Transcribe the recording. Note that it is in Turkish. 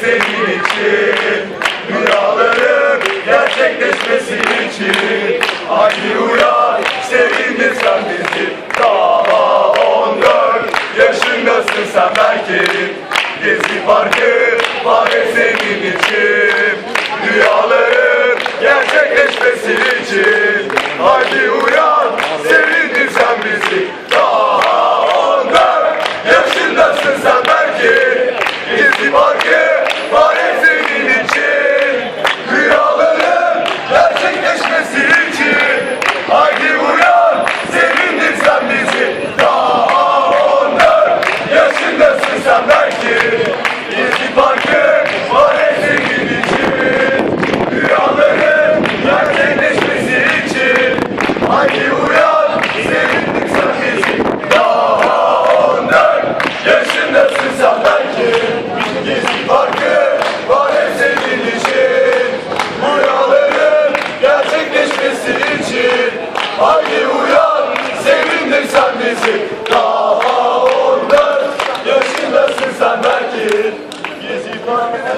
senin için. Rüyaların gerçekleşmesi için. Hadi uyan sevindir sen bizi. Daha 14 yaşındasın sen belki. Gezi parkı var hep senin için. Rüyaların gerçekleşmesi için Haydi uyan, sevindir sen bizi. Daha on dört yaşındasın sen belki. Gezi parkına